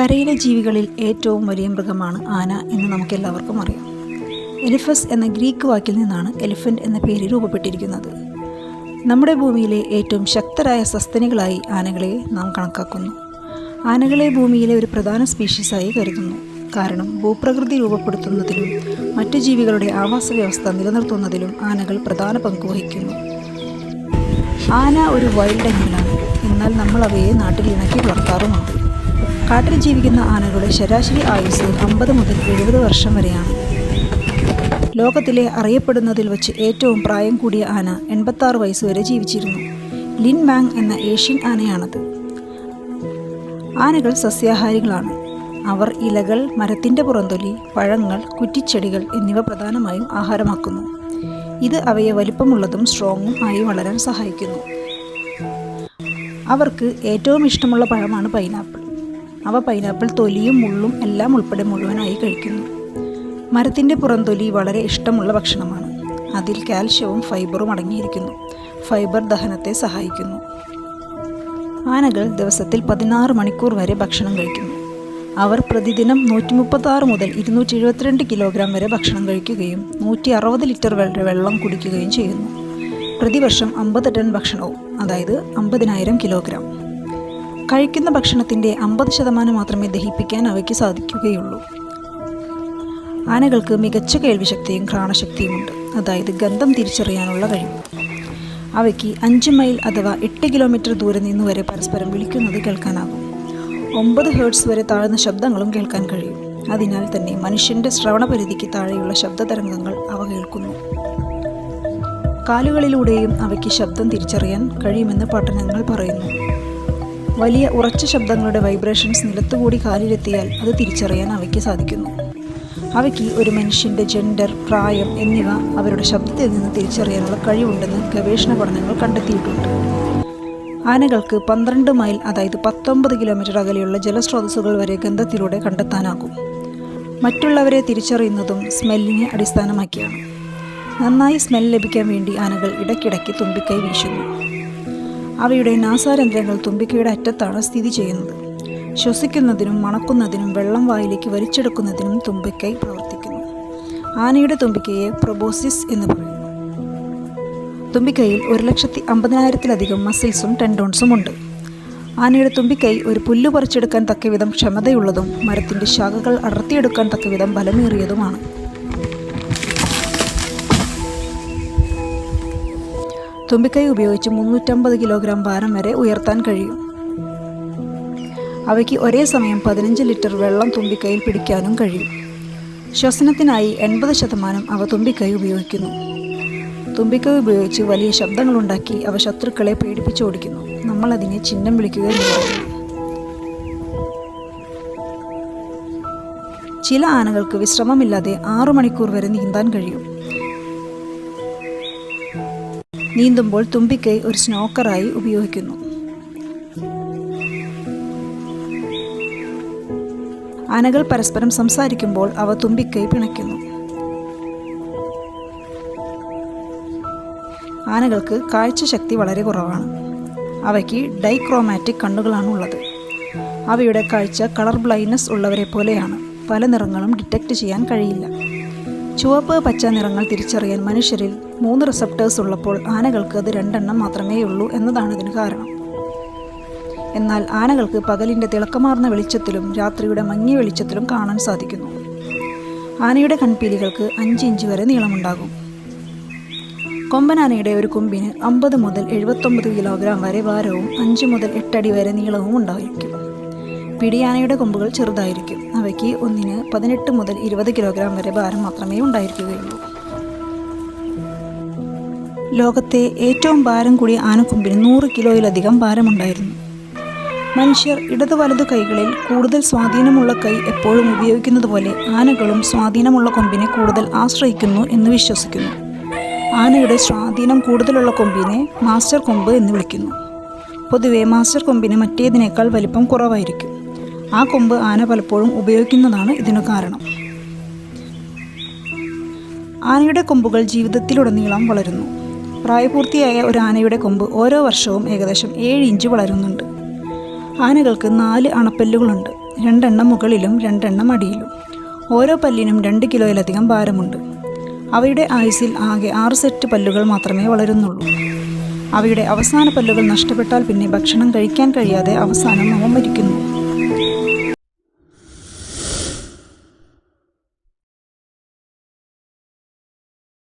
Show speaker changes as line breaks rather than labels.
കരയിലെ ജീവികളിൽ ഏറ്റവും വലിയ മൃഗമാണ് ആന എന്ന് നമുക്കെല്ലാവർക്കും അറിയാം. എലിഫസ് എന്ന ഗ്രീക്ക് വാക്കിൽ നിന്നാണ് എലിഫന്റ് എന്ന പേര് രൂപപ്പെട്ടിരിക്കുന്നത്. നമ്മുടെ ഭൂമിയിലെ ഏറ്റവും ശക്തരായ സസ്തനികളായി ആനകളെ നാം കണക്കാക്കുന്നു. ആനകളെ ഭൂമിയിലെ ഒരു പ്രധാന സ്പീഷീസായി കരുതുന്നു. കാരണം ഭൂപ്രകൃതി രൂപപ്പെടുത്തുന്നതിലും മറ്റു ജീവികളുടെ ആവാസ വ്യവസ്ഥ നിലനിർത്തുന്നതിലും ആനകൾ പ്രധാന പങ്ക് വഹിക്കുന്നു. ആന ഒരു വൈൽഡ് അനിമലാണ്. എന്നാൽ നമ്മൾ അവയെ നാട്ടിൽ ഇണക്കി വളർത്താറുമുണ്ട്. കാട്ടിൽ ജീവിക്കുന്ന ആനകളുടെ ശരാശരി ആയുസ് അമ്പത് മുതൽ എഴുപത് വർഷം വരെയാണ്. ലോകത്തിലെ അറിയപ്പെടുന്നതിൽ വച്ച് ഏറ്റവും പ്രായം കൂടിയ ആന എൺപത്താറ് വയസ്സ് വരെ ജീവിച്ചിരുന്നു. ലിൻ മാങ് എന്ന ഏഷ്യൻ ആനയാണത്. ആനകൾ സസ്യാഹാരികളാണ്. അവർ ഇലകൾ മരത്തിന്റെ പുറന്തൊലി പഴങ്ങൾ കുറ്റിച്ചെടികൾ എന്നിവ പ്രധാനമായും ആഹാരമാക്കുന്നു. ഇത് അവയെ വലിപ്പമുള്ളതും സ്ട്രോങ്ങും ആയി വളരാൻ സഹായിക്കുന്നു. അവർക്ക് ഏറ്റവും ഇഷ്ടമുള്ള പഴമാണ് പൈനാപ്പിൾ. അവ പൈനാപ്പിൾ തൊലിയും മുള്ളും എല്ലാം ഉൾപ്പെടെ മുഴുവനായി കഴിക്കുന്നു. മരത്തിന്റെ പുറന്തൊലി വളരെ ഇഷ്ടമുള്ള ഭക്ഷണമാണ്. അതിൽ കാൽഷ്യവും ഫൈബറും അടങ്ങിയിരിക്കുന്നു. ഫൈബർ ദഹനത്തെ സഹായിക്കുന്നു. ആനകൾ ദിവസത്തിൽ പതിനാറ് മണിക്കൂർ വരെ ഭക്ഷണം കഴിക്കുന്നു. അവർ പ്രതിദിനം നൂറ്റി മുപ്പത്താറ് മുതൽ ഇരുന്നൂറ്റി എഴുപത്തിരണ്ട് കിലോഗ്രാം വരെ ഭക്ഷണം കഴിക്കുകയും നൂറ്റി അറുപത് ലിറ്റർ വരെ വെള്ളം കുടിക്കുകയും ചെയ്യുന്നു. പ്രതിവർഷം അമ്പത് ടൺ ഭക്ഷണവും അതായത് അമ്പതിനായിരം കിലോഗ്രാം. കഴിക്കുന്ന ഭക്ഷണത്തിന്റെ അമ്പത് ശതമാനം മാത്രമേ ദഹിപ്പിക്കാൻ അവയ്ക്ക് സാധിക്കുകയുള്ളൂ. ആനകൾക്ക് മികച്ച കേൾവിശക്തിയും ഘ്രാണശക്തിയുമുണ്ട്. അതായത് ഗന്ധം തിരിച്ചറിയാനുള്ള കഴിവ്. അവയ്ക്ക് അഞ്ച് മൈൽ അഥവാ എട്ട് കിലോമീറ്റർ ദൂരെ നിന്ന് വരെ പരസ്പരം വിളിക്കുന്നത് കേൾക്കാനാകും. ഒമ്പത് ഹേർട്സ് വരെ താഴ്ന്ന ശബ്ദങ്ങളും കേൾക്കാൻ കഴിയും. അതിനാൽ തന്നെ മനുഷ്യന്റെ ശ്രവണപരിധിക്ക് താഴെയുള്ള ശബ്ദ തരംഗങ്ങൾ അവ കേൾക്കുന്നു. കാലുകളിലൂടെയും അവയ്ക്ക് ശബ്ദം തിരിച്ചറിയാൻ കഴിയുമെന്ന് പഠനങ്ങൾ പറയുന്നു. വലിയ ഉറച്ച ശബ്ദങ്ങളുടെ വൈബ്രേഷൻസ് നിലത്തുകൂടി കാലിലെത്തിയാൽ അത് തിരിച്ചറിയാൻ അവയ്ക്ക് സാധിക്കുന്നു. അവയ്ക്ക് ഒരു മനുഷ്യന്റെ ജെൻഡർ പ്രായം എന്നിവ അവരുടെ ശബ്ദത്തിൽ നിന്ന് തിരിച്ചറിയാനുള്ള കഴിവുണ്ടെന്ന് ഗവേഷണ പഠനങ്ങൾ കണ്ടെത്തിയിട്ടുണ്ട്. ആനകൾക്ക് പന്ത്രണ്ട് മൈൽ അതായത് പത്തൊമ്പത് കിലോമീറ്റർ അകലെയുള്ള ജലസ്രോതസ്സുകൾ വരെ ഗന്ധത്തിലൂടെ കണ്ടെത്താനാകും. മറ്റുള്ളവരെ തിരിച്ചറിയുന്നതും സ്മെല്ലിനെ അടിസ്ഥാനമാക്കിയാണ്. നന്നായി സ്മെൽ ലഭിക്കാൻ വേണ്ടി ആനകൾ ഇടയ്ക്കിടയ്ക്ക് തുമ്പിക്കൈ വീശുന്നു. അവയുടെ നാസാരന്ധ്രങ്ങൾ തുമ്പിക്കയുടെ അറ്റത്താണ് സ്ഥിതി ചെയ്യുന്നത്. ശ്വസിക്കുന്നതിനും മണക്കുന്നതിനും വെള്ളം വായിലേക്ക് വലിച്ചെടുക്കുന്നതിനും തുമ്പിക്കൈ പ്രവർത്തിക്കുന്നു. ആനയുടെ തുമ്പിക്കയെ പ്രൊബോസിസ് എന്ന് പറയുന്നു. തുമ്പിക്കൈയിൽ ഒരു ലക്ഷത്തി അമ്പതിനായിരത്തിലധികം മസിൽസും ടെൻഡോൺസും ഉണ്ട്. ആനയുടെ തുമ്പിക്കൈ ഒരു പുല്ല് പറിച്ചെടുക്കാൻ തക്കവിധം ക്ഷമതയുള്ളതും മരത്തിന്റെ ശാഖകൾ അടർത്തിയെടുക്കാൻ തക്കവിധം ബലമേറിയതുമാണ്. തുമ്പിക്കൈ ഉപയോഗിച്ച് മുന്നൂറ്റമ്പത് കിലോഗ്രാം ഭാരം വരെ ഉയർത്താൻ കഴിയും. അവയ്ക്ക് ഒരേ സമയം പതിനഞ്ച് ലിറ്റർ വെള്ളം തുമ്പിക്കൈയിൽ പിടിക്കാനും കഴിയും. ശ്വസനത്തിനായി എൺപത് ശതമാനം അവ തുമ്പിക്കൈ ഉപയോഗിക്കുന്നു. തുമ്പിക്കൈ ഉപയോഗിച്ച് വലിയ ശബ്ദങ്ങളുണ്ടാക്കി അവ ശത്രുക്കളെ പേടിപ്പിച്ചോടിക്കുന്നു നമ്മൾ അതിനെ ചിഹ്നം വിളിക്കുക ചില ആനകൾക്ക് വിശ്രമമില്ലാതെ ആറു മണിക്കൂർ വരെ നീന്താൻ കഴിയും. നീന്തുമ്പോൾ തുമ്പിക്കൈ ഒരു സ്നോക്കറായി ഉപയോഗിക്കുന്നു. ആനകൾ പരസ്പരം സംസാരിക്കുമ്പോൾ അവ തുമ്പിക്കൈ പിണയ്ക്കുന്നു. ആനകൾക്ക് കാഴ്ച ശക്തി വളരെ കുറവാണ്. അവയ്ക്ക് ഡൈക്രോമാറ്റിക് കണ്ണുകളാണുള്ളത്. അവയുടെ കാഴ്ച കളർ ബ്ലൈൻഡ്നെസ് ഉള്ളവരെ പോലെയാണ്. പല നിറങ്ങളും ഡിറ്റക്റ്റ് ചെയ്യാൻ കഴിയില്ല. ചുവപ്പ് പച്ച നിറങ്ങൾ തിരിച്ചറിയാൻ മനുഷ്യരിൽ മൂന്ന് റിസപ്റ്റേഴ്സ് ഉള്ളപ്പോൾ ആനകൾക്ക് അത് രണ്ടെണ്ണം മാത്രമേ ഉള്ളൂ എന്നതാണ് അതിന് കാരണം. എന്നാൽ ആനകൾക്ക് പകലിന്റെ തിളക്കമാർന്ന വെളിച്ചത്തിലും രാത്രിയുടെ മങ്ങിയ വെളിച്ചത്തിലും കാണാൻ സാധിക്കുന്നു. ആനയുടെ കൺപീലികൾക്ക് അഞ്ച് ഇഞ്ച് വരെ നീളമുണ്ടാകും. കൊമ്പനാനയുടെ ഒരു കൊമ്പിന് അമ്പത് മുതൽ എഴുപത്തൊമ്പത് കിലോഗ്രാം വരെ ഭാരവും അഞ്ച് മുതൽ എട്ടടി വരെ നീളവും ഉണ്ടായിരിക്കും. പിടിയാനയുടെ കൊമ്പുകൾ ചെറുതായിരിക്കും. അവയ്ക്ക് ഒന്നിന് പതിനെട്ട് മുതൽ ഇരുപത് കിലോഗ്രാം വരെ ഭാരം മാത്രമേ ഉണ്ടായിരിക്കുകയുള്ളൂ. ലോകത്തെ ഏറ്റവും ഭാരം കൂടിയ ആനക്കൊമ്പിന് നൂറ് കിലോയിലധികം ഭാരമുണ്ടായിരുന്നു. മനുഷ്യർ ഇടതു വലതു കൈകളിൽ കൂടുതൽ സ്വാധീനമുള്ള കൈ എപ്പോഴും ഉപയോഗിക്കുന്നത് പോലെ ആനകളും സ്വാധീനമുള്ള കൊമ്പിനെ കൂടുതൽ ആശ്രയിക്കുന്നു എന്ന് വിശ്വസിക്കുന്നു. ആനയുടെ സ്വാധീനം കൂടുതലുള്ള കൊമ്പിനെ മാസ്റ്റർ കൊമ്പ് എന്ന് വിളിക്കുന്നു. പൊതുവെ മാസ്റ്റർ കൊമ്പിന് മറ്റേതിനേക്കാൾ വലിപ്പം കുറവായിരിക്കും. ആ കൊമ്പ് ആന പലപ്പോഴും ഉപയോഗിക്കുന്നതാണ് ഇതിനു കാരണം. ആനയുടെ കൊമ്പുകൾ ജീവിതത്തിലുടനീളം വളരുന്നു. പ്രായപൂർത്തിയായ ഒരു ആനയുടെ കൊമ്പ് ഓരോ വർഷവും ഏകദേശം ഏഴ് ഇഞ്ച് വളരുന്നുണ്ട്. ആനകൾക്ക് നാല് അണപ്പല്ലുകളുണ്ട്. രണ്ടെണ്ണം മുകളിലും രണ്ടെണ്ണം അടിയിലും. ഓരോ പല്ലിനും രണ്ട് കിലോയിലധികം ഭാരമുണ്ട്. അവയുടെ ആയുസിൽ ആകെ ആറ് സെറ്റ് പല്ലുകൾ മാത്രമേ വളരുന്നുള്ളൂ. അവയുടെ അവസാന പല്ലുകൾ നഷ്ടപ്പെട്ടാൽ പിന്നെ ഭക്ഷണം കഴിക്കാൻ കഴിയാതെ അവസാനം അവ മരിക്കുന്നു.